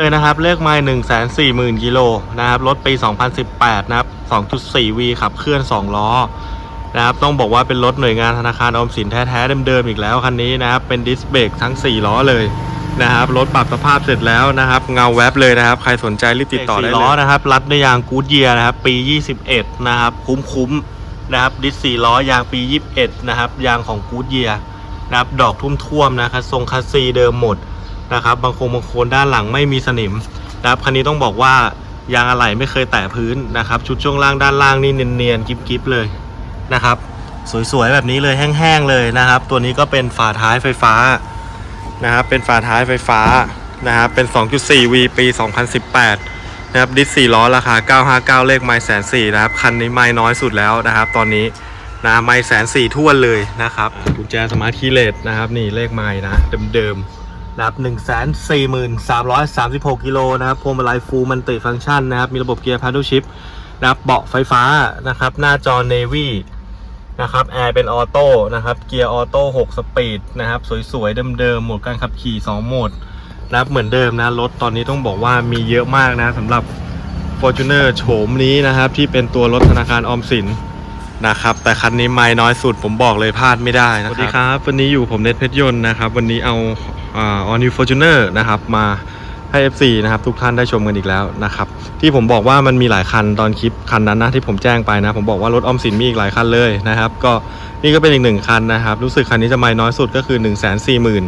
เลยนะครับเลขไมล์หนึ่งแสนสี่หมื่นกิโลนะครับรถปี 2018 นะครับ 2.4V ขับเคลื่อน 2 ล้อนะครับต้องบอกว่าเป็นรถหน่วยงานธนาคารออมสินแท้ๆเดิมๆอีกแล้วคันนี้นะครับเป็นดิสเบรกทั้ง 4 ล้อเลยนะครับรถปรับสภาพเสร็จแล้วนะครับ เงาแวบเลยนะครับ ใครสนใจรีบติดต่อได้เลยล้อนะครับรัดด้วยยางกูดเยียนะครับปี 21 นะครับ คุ้มๆนะครับดิส4ล้อยางปี 21 นะครับยางของกูดเยียนะครับดอกทุ่มๆนะครับทรงคัสซีเดิมหมด นะครับ บางโครงบางโคนด้านหลังไม่มีสนิมนะครับคันนี้ต้องบอกว่ายางอะไหล่ไม่เคยแตะพื้นนะครับ ชุดช่วงล่างด้านล่างนี่เนียนๆกิบๆเลยนะครับ สวยๆแบบนี้เลยแห้งๆเลยนะครับ ตัวนี้ก็เป็นฝาท้ายไฟฟ้านะครับ เป็นฝาท้ายไฟฟ้านะครับ เป็น 2.4V ปี 2018 นะครับ ดิส4ล้อราคา 959 เลขไมล์แสนสี่นะครับ คันนี้ไมล์น้อยสุดแล้วนะครับ ตอนนี้นะไมล์แสนสี่ทั่วเลยนะครับกุญแจสมาร์ทคีย์เลสนะครับ นี่เลขไมล์นะเดิมๆ นะครับ1 4 3 3 6กิโลนะครับพวงมาลัยฟูลมันติฟังก์ชันนะครับ มีระบบเกียร์พัด l ชิ p นะครับเบาะไฟฟ้านะครับ หน้าจอ Navy นะครับแอร์เป็นออโต้นะครับ เกียร์ออโต้6สปีดนะครับ สวยๆ เดิมๆโหมดการขับขี่2โหมดนะครับเหมือนเดิมนะ รถตอนนี้ต้องบอกว่ามีเยอะมากนะสำหรับ Fortuner โฉมนี้นะครับ ที่เป็นตัวรถธนาคารออมสินนะครับ แต่คันนี้ไม่น้อยสุดผมบอกเลยพลาดไม่ได้นะครับ สวัสดีครับ วันนี้อยู่ผมเน็ตเพชรยนต์นะครับ วันนี้เอา อ่า All New Fortuner นะครับมาให้ FC นะครับทุกท่านได้ชมกันอีกแล้วนะครับที่ผมบอกว่ามันมีหลายคันตอนคลิปคันนั้นนะที่ผมแจ้งไปนะผมบอกว่ารถออมสินมีอีกหลายคันเลยนะครับก็นี่ก็เป็นอีกหนึ่งคันนะครับรู้สึกคันนี้จะไม่น้อยสุดก็คือ 1 4 0 0 0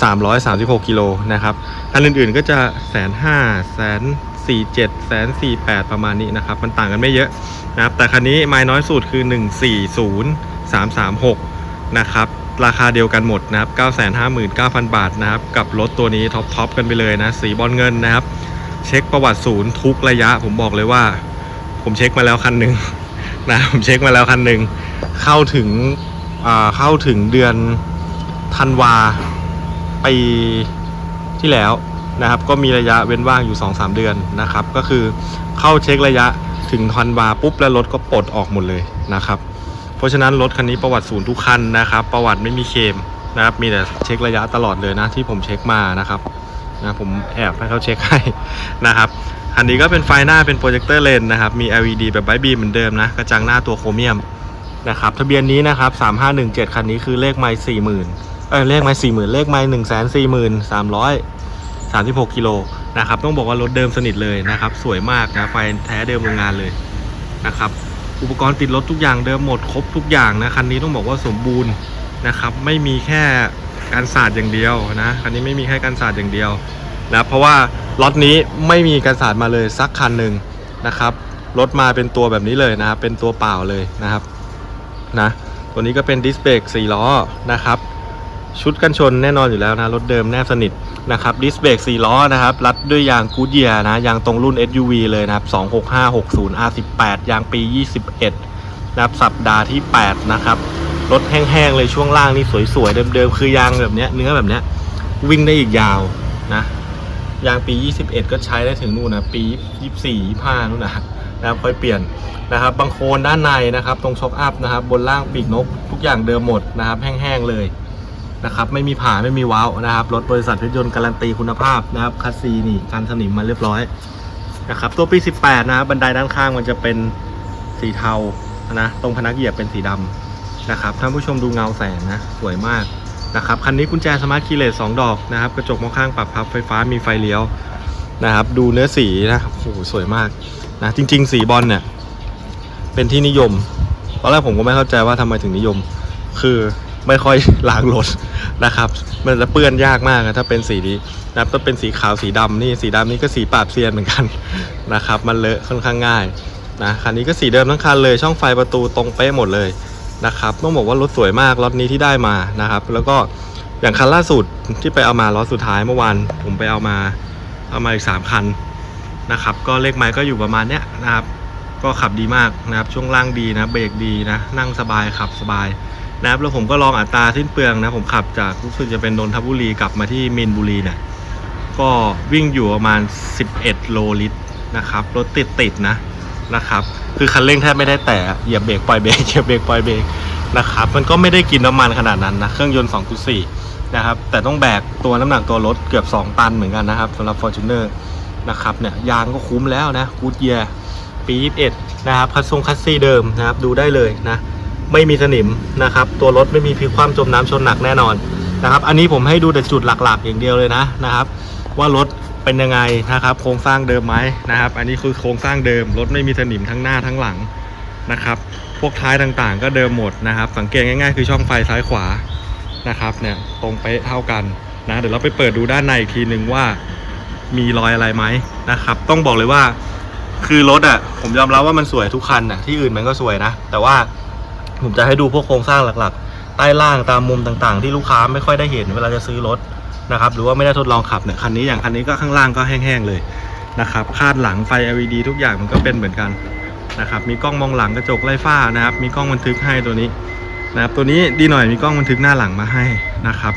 336กิโลนะครับคันอื่นๆก็จะแสนห้าแสนสี่เจ็ดแสนสี่แปดประมาณนี้นะครับมันต่างกันไม่เยอะนะครับแต่คันนี้ไม้น้อยสุดคือ 140336นะครับ ราคาเดียวกันหมดนะครับ 959,000 บาทนะครับ กับรถตัวนี้ท็อปทอปกันไปเลยนะ สีบอลเงินนะครับ เช็คประวัติศูนย์ทุกระยะ ผมบอกเลยว่า ผมเช็คมาแล้วคันหนึ่งนะ ผมเช็คมาแล้วคันหนึ่ง เข้าถึงเข้าถึงเดือนธันวาปีที่แล้วนะครับ ก็มีระยะเว้นว่างอยู่ 2-3 เดือนนะครับ ก็คือเข้าเช็คระยะถึงธันวาปุ๊บแล้วรถก็ปลดออกหมดเลยนะครับ ราะฉะนั้นรถคันนี้ประวัติศูนย์ทุกคันนะครับ ประวัติไม่มีเคมนะครับ มีแต่เช็คระยะตลอดเลยนะที่ผมเช็คมานะครับนะผมแอบให้เขาเช็คให้นะครับคันนี้ก็เป็นไฟหน้าเป็นโปรเจคเตอร์เลนนะครับ มี LED แบบไบบีเหมือนเดิมนะ กระจังหน้าตัวโครเมียมนะครับทะเบียนนี้นะครับ 3517 คันนี้คือเลขไมล์40,000เออเลขไมล์40,000 เลขไมล์143,336กิโลนะครับ ต้องบอกว่ารถเดิมสนิทเลยนะครับ สวยมากนะ ไฟแท้เดิมโรงงานเลยนะครับ อุปกรณ์ติดรถทุกอย่างเดิมหมดครบทุกอย่างนะคันนี้ต้องบอกว่าสมบูรณ์นะครับไม่มีแค่การสาดอย่างเดียวนะคันนี้ไม่มีแค่การสาดอย่างเดียวนะเพราะว่าล็อตนี้ไม่มีการสาดมาเลยสักคันหนึ่งนะครับรถมาเป็นตัวแบบนี้เลยนะครับเป็นตัวเปล่าเลยนะครับนะตัวนี้ก็เป็นดิสเบรก4ล้อนะครับ ชุดกันชนแน่นอนอยู่แล้วนะ รถเดิมแนบสนิทนะครับดิสเบรก4ล้อนะครับรัดด้วยยางกูดเยียนะยางตรงรุ่น SUV เลยนะครับ 26560 R18 ยางปี 21 นะครับ สัปดาห์ที่ 8 นะครับ รถแห้งๆเลยช่วงล่างนี่สวยๆ เดิมๆ คือยางแบบเนี้ยเนื้อแบบเนี้ยวิ่งได้อีกยาวนะยางปี 21 ก็ใช้ได้ถึงนู่นนะปี 24 25นู่นนะนะครับค่อยเปลี่ยนนะครับบางโคนด้านในนะครับ ตรงช็อคอัพนะครับ บนล่างปีกนกทุกอย่างเดิมหมดนะครับ แห้งๆเลย นะครับไม่มีผ่าไม่มีว้าวนะครับรถบริษัทรถยนต์การันตีคุณภาพนะครับคัสซีนี่การสนิมมาเรียบร้อยนะครับตัวปี 18 นะครับบันไดด้านข้างมันจะเป็นสีเทานะตรงพนักเหยียบเป็นสีดำนะครับท่านผู้ชมดูเงาแสงนะสวยมากนะครับคันนี้กุญแจสมาร์ทคีย์เลสสองดอกนะครับกระจกมองข้างปรับพับไฟฟ้ามีไฟเลี้ยวนะครับดูเนื้อสีนะครับโอ้โหสวยมากนะจริง ๆ สีบอลเนี่ยเป็นที่นิยมตอนแรกผมก็ไม่เข้าใจว่าทำไมถึงนิยม คือ ไม่ค่อยล้างรถนะครับ มันจะเปื้อนยากมากนะถ้าเป็นสีนี้นะถ้าเป็นสีขาวสีดำนี่สีดำนี่ก็สีปราบเซียนเหมือนกันนะครับ มันเลอะค่อนข้างง่ายนะคันนี้ก็สีเดิมทั้งคันเลยช่องไฟประตูตรงเป๊ะหมดเลยนะครับต้องบอกว่ารถสวยมากรถนี้ที่ได้มานะครับ แล้วก็อย่างคันล่าสุดที่ไปเอามาล็อตสุดท้ายเมื่อวานผมไปเอามาเอามาอีกสามคันนะครับ ก็เลขไม้ก็อยู่ประมาณเนี้ยนะครับ ก็ขับดีมากนะครับ ช่วงล่างดีนะ เบรกดีนะ นั่งสบายขับสบาย นะครับแล้วผมก็ลองอัตราสิ้นเปลืองนะผมขับจากรู้สึกจะเป็นนนทบุรีกลับมาที่มีนบุรีเนี่ยก็วิ่งอยู่ประมาณ 11 โลลิตรนะครับรถติดติดๆนะนะครับคือคันเร่งแทบไม่ได้แตะเหยียบเบรกปล่อยเบรกเหยียบเบรกปล่อยเบรกนะครับมันก็ไม่ได้กินน้ำมันขนาดนั้นนะเครื่องยนต์ 2.4 นะครับแต่ต้องแบกตัวน้ำหนักตัวรถเกือบ 2 ตันเหมือนกันนะครับสำหรับ Fortuner นะครับเนี่ยยางก็คุ้มแล้วนะกูดเยียปี 21 นะครับคัสซงคัสซี่เดิมนะครับดูได้เลยนะ ไม่มีสนิมนะครับ ตัวรถไม่มีพลิกคว่ำจมน้ำชนหนักแน่นอนนะครับ อันนี้ผมให้ดูแต่จุดหลักๆ อย่างเดียวเลยนะนะครับ ว่ารถเป็นยังไงนะครับ โครงสร้างเดิมไหมนะครับ อันนี้คือโครงสร้างเดิมรถไม่มีสนิมทั้งหน้าทั้งหลังนะครับ พวกท้ายต่างๆ ก็เดิมหมดนะครับ สังเกตง่ายๆ คือช่องไฟซ้ายขวานะครับเนี่ยตรงเป๊ะเท่ากันนะเดี๋ยวเราไปเปิดดูด้านในอีกทีหนึ่งว่ามีรอยอะไรไหมนะครับ ต้องบอกเลยว่าคือรถอะผมยอมรับว่ามันสวยทุกคันอะที่อื่นมันก็สวยนะ แต่ว่า ผมจะให้ดูพวกโครงสร้างหลักๆ ใต้ล่างตามมุมต่างๆ ที่ลูกค้าไม่ค่อยได้เห็นเวลาจะซื้อรถนะครับ หรือว่าไม่ได้ทดลองขับเนี่ยคันนี้อย่างคันนี้ก็ข้างล่างก็แห้งๆเลยนะครับคาดหลังไฟ LED ทุกอย่างมันก็เป็นเหมือนกันนะครับ มีกล้องมองหลังกระจกไล่ฟ้านะครับ มีกล้องบันทึกให้ตัวนี้นะครับ ตัวนี้ดีหน่อยมีกล้องบันทึกหน้าหลังมาให้นะครับ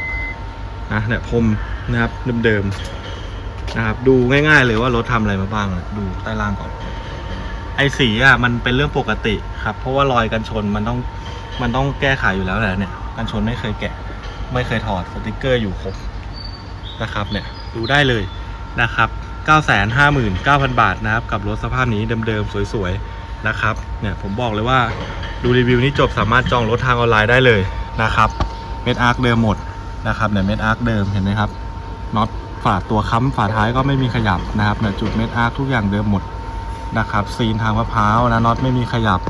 นะเนี่ยพรมนะครับเดิมๆนะครับ ดูง่ายๆเลยว่ารถทำอะไรมาบ้าง ดูใต้ล่างก่อน ไอสีอะมันเป็นเรื่องปกติครับ เพราะว่ารอยกันชนมันต้องมันต้องแก้ไขอยู่แล้วแหละเนี่ยกันชนไม่เคยแกะ ไม่เคยถอดสติกเกอร์อยู่ครบนะครับเนี่ยดูได้เลยนะครับ 959,000 บาทนะครับ กับรถสภาพนี้เดิมๆสวยๆนะครับเนี่ยผมบอกเลยว่าดูรีวิวนี้จบสามารถจองรถทางออนไลน์ได้เลยนะครับเม็ดอาร์คเดิมหมดนะครับเนี่ยเม็ดอาร์คเดิมเห็นไหมครับน็อตฝาตัวค้ำฝาท้ายก็ไม่มีขยับนะครับเนี่ยจุดเม็ดอาร์คทุกอย่างเดิมหมด นะครับซีนทางมะพร้าวนะน็อตไม่มีขยับ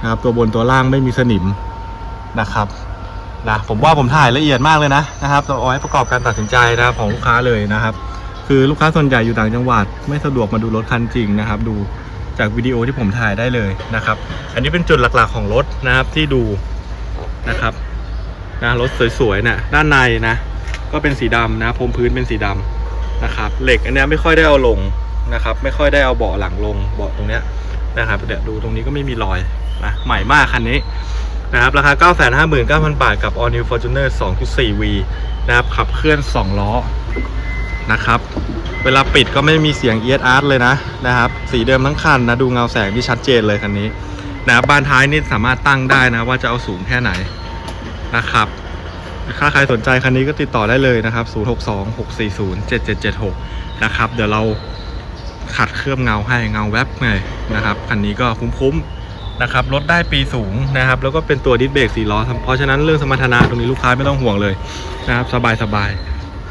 นะครับ ตัวบนตัวล่างไม่มีสนิมนะครับนะผมว่าผมถ่ายละเอียดมากเลยนะนะครับเอาไว้ประกอบการตัดสินใจนะครับของลูกค้าเลยนะครับ คือลูกค้าส่วนใหญ่อยู่ต่างจังหวัด ไม่สะดวกมาดูรถคันจริงนะครับ ดูจากวิดีโอที่ผมถ่ายได้เลยนะครับ อันนี้เป็นจุดหลักๆของรถนะครับที่ดูนะครับนะรถสวยๆนะด้านในนะ ก็เป็นสีดำนะพรมพื้นเป็นสีดำนะครับ เหล็กอันนี้ไม่ค่อยได้เอาลง นะครับ ไม่ค่อยได้เอาเบาะหลังลงเบาะตรงเนี้ยนะครับเดี๋ยวดูตรงนี้ก็ไม่มีรอยนะใหม่มากคันนี้นะครับราคา 959,000 บาทกับ All New Fortuner 2.4V นะครับขับเคลื่อน 2 ล้อนะครับเวลาปิดก็ไม่มีเสียง ESR เลยนะนะครับสีเดิมทั้งคันนะดูเงาแสงที่ชัดเจนเลยคันนี้นะครับบานท้ายนี่สามารถตั้งได้นะว่าจะเอาสูงแค่ไหนนะครับถ้าใครสนใจคันนี้ก็ติดต่อได้เลยนะครับ 0626407776 นะครับ เดี๋ยวเรา ขัดเคลือบเงาให้เงาแวบไงนะครับคันนี้ก็คุ้มๆนะครับรถได้ปีสูงนะครับ แล้วก็เป็นตัวดิสเบรกสี่ล้อเพราะฉะนั้นเรื่องสมรรถนะตรงนี้ลูกค้าไม่ต้องห่วงเลยนะครับ สบาย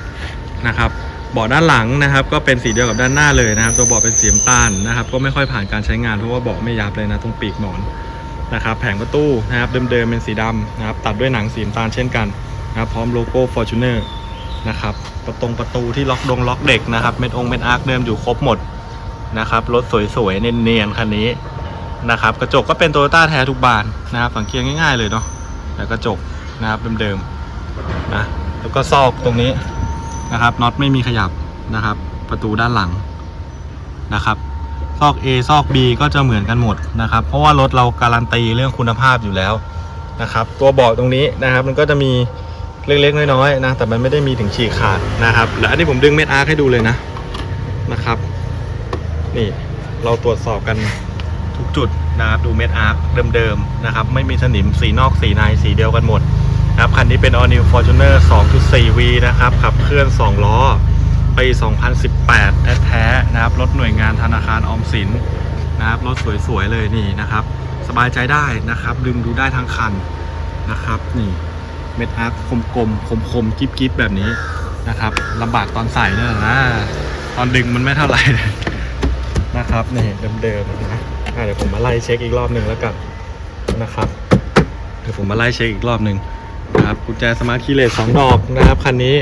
ๆนะครับเบาะด้านหลังนะครับ ก็เป็นสีเดียวกับด้านหน้าเลยนะครับ ตัวเบาะเป็นสีน้ำตาลนะครับ ก็ไม่ค่อยผ่านการใช้งานเพราะว่าเบาะไม่ยับเลยนะตรงปีกหมอนนะครับ แผงประตูนะครับเดิมๆเป็นสีดำนะครับ ตัดด้วยหนังสีน้ำตาลเช่นกันนะครับ พร้อมโลโก้ Fortuner นะครับ ประตงประตูที่ล็อกดงล็อกเด็กนะครับ เม็ดองเม็ดอาร์คเดิมอยู่ครบหมด นะครับ รถสวยๆ เนียนๆ คันนี้นะครับ กระจกก็เป็นโตโยต้าแท้ทุกบานนะครับ สังเกตง่ายๆเลยเนาะแต่กระจกนะครับเดิมๆนะแล้วก็ซอกตรงนี้นะครับน็อตไม่มีขยับนะครับ ประตูด้านหลังนะครับ ซอก A ซอก B ก็จะเหมือนกันหมดนะครับ เพราะว่ารถเราการันตีเรื่องคุณภาพอยู่แล้วนะครับ ตัวเบาะตรงนี้นะครับ มันก็จะมีเล็กๆน้อยๆนะแต่มันไม่ได้มีถึงฉีกขาดนะครับแล้วอันนี้ผมดึงเม็ดอาร์ให้ดูเลยนะนะครับ นี่เราตรวจสอบกันทุกจุดนะครับดูเม็ดอาร์คเดิมๆนะครับ ไม่มีสนิมสีนอกสีในสีเดียวกันหมดนะครับคันนี้เป็น All New Fortuner 2.4V นะครับขับเคลื่อน 2 ล้อปี 2018 แท้ๆนะครับรถหน่วยงานธนาคารออมสินนะครับรถสวยๆเลยนี่นะครับ สบายใจได้นะครับ ดึงดูได้ทั้งคันนะครับนี่เม็ดอาร์คคมกลมคมคมๆกิ๊บกิ๊บแบบนี้นะครับลำบากตอนใส่เนี่ยแหละนะ ตอนดึงมันไม่เท่าไหร่ นะครับนี่เดิมๆนะอะเดี๋ยวผมมาไล่เช็คอีกรอบหนึ่งแล้วกันนะครับเดี๋ยวผมมาไล่เช็คอีกรอบหนึ่งนะครับกุญแจสมาร์ทคีย์เลสสองดอกนะครับคันนี้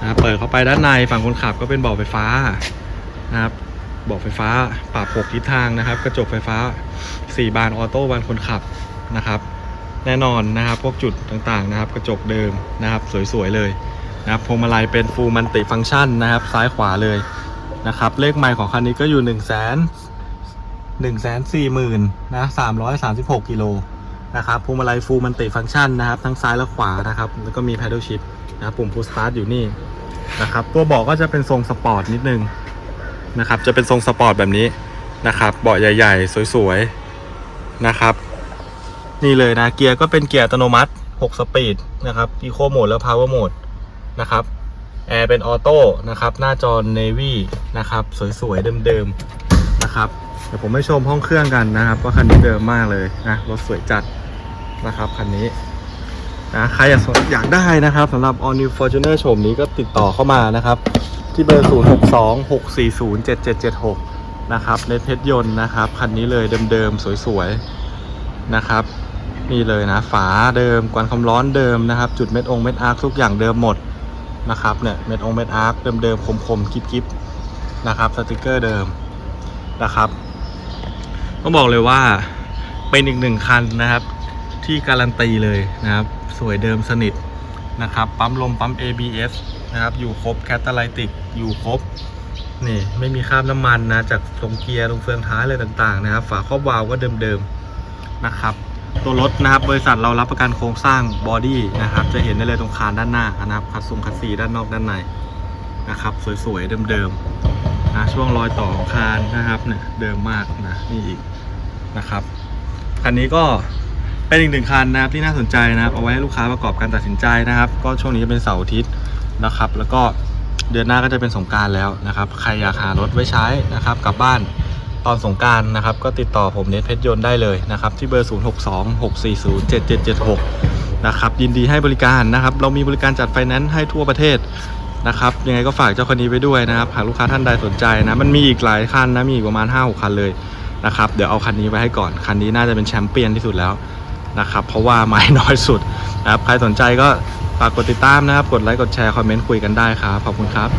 นะเปิดเข้าไปด้านในฝั่งคนขับก็เป็นเบาะไฟฟ้านะครับเบาะไฟฟ้าปรับหกทิศทางนะครับ กระจกไฟฟ้า 4 บานออโต้บานคนขับนะครับ แน่นอนนะครับพวกจุดต่างๆนะครับ กระจกเดิมนะครับ สวยๆเลยนะครับพวงมาลัยเป็นฟูลมันติฟังก์ชันนะครับ ซ้ายขวาเลย นะครับ เลขไมล์ของคันนี้ก็อยู่1นึ่งแสนหนึ่งแสนสี่หมื่นนะสามร้อยสามสิบหกกิโลนะครับพวงมาลัยฟูลมันติฟังก์ชันนะครับ ทั้งซ้ายและขวานะครับ แล้วก็มี paddle shift นะครับปุ่ม push start อยู่นี่นะครับ ตัวเบาะก็จะเป็นทรงสปอร์ตนิดนึงนะครับ จะเป็นทรงสปอร์ตแบบนี้นะครับ เบาะใหญ่ ๆ สวยๆนะครับ นี่เลยนะ เกียร์ก็เป็นเกียร์อัตโนมัติ 6 สปีดนะครับอีโคโหมดและพาวเวอร์โหมดนะครับ แอร์เป็นออโต้นะครับ หน้าจอ Navy นะครับ สวยๆ เดิมๆ นะครับเดี๋ยวผมให้ชมห้องเครื่องกันนะครับว่าคันนี้เดิมมากเลยนะรถสวยจัดนะครับคันนี้นะใครอยากอยากได้นะครับสำหรับ All New Fortuner โฉมนี้ก็ติดต่อเข้ามานะครับ ที่เบอร์ 0 6 2 6 4 0 7 7 7 6 นะครับในเพชรยนต์นะครับคันนี้เลยเดิมๆ สวยๆ นะครับนี่เลยนะฝาเดิมกวนความร้อนเดิมนะครับ จุดเม็ดองเม็ดอาร์ทุกอย่างเดิมหมด นะครับเนี่ยเม็ดองเม็ดอาร์คเดิมๆคมๆกิ๊บๆนะครับสติกเกอร์เดิมนะครับต้องบอกเลยว่าเป็นอีกหนึ่งคันนะครับ ที่การันตีเลยนะครับ สวยเดิมสนิทนะครับปั๊มลมปั๊ม ABS นะครับอยู่ครบแคตตาไลติกอยู่ครบนี่ไม่มีคราบน้ำมันนะจากตรงเกียร์ตรงเฟืองท้ายอะไรต่างๆนะครับ ฝาครอบวาล์วก็เดิมๆนะครับ ตัวรถนะครับบริษัทเรารับประกันโครงสร้างบอดี้นะครับจะเห็นได้เลยตรงคานด้านหน้านะครับคัดทรงคัดสีด้านนอกด้านในนะครับสวยๆเดิมๆนะช่วงรอยต่อของคานนะครับเนี่ยเดิมมากนะนี่อีกนะครับคันนี้ก็เป็นอีกหนึ่งคันนะครับที่น่าสนใจนะครับเอาไว้ให้ลูกค้าประกอบการตัดสินใจนะครับ ก็ช่วงนี้จะเป็นเสาร์อาทิตย์นะครับ แล้วก็เดือนหน้าก็จะเป็นสงการแล้วนะครับ ใครอยากหารถไว้ใช้นะครับกลับบ้าน ตอนสงการนะครับ ก็ติดต่อผมเน็ตเพชรยนต์ได้เลยนะครับ ที่เบอร์ 0 6 2 6 4 0 7 7 7 6 นะครับ ยินดีให้บริการนะครับ เรามีบริการจัดไฟแนนซ์ให้ทั่วประเทศนะครับ ยังไงก็ฝากเจ้าคันนี้ไปด้วยนะครับ หากลูกค้าท่านใดสนใจนะ มันมีอีกหลายคันนะ มีอีกประมาณ 5-6 คันเลยนะครับ เดี๋ยวเอาคันนี้ไว้ให้ก่อน คันนี้น่าจะเป็นแชมเปี้ยนที่สุดแล้วนะครับ เพราะว่าไม้น้อยสุดนะครับ ใครสนใจก็ฝากกดติดตามนะครับ กดไลค์ กดแชร์ คอมเมนต์คุยกันได้ครับ ขอบคุณครับ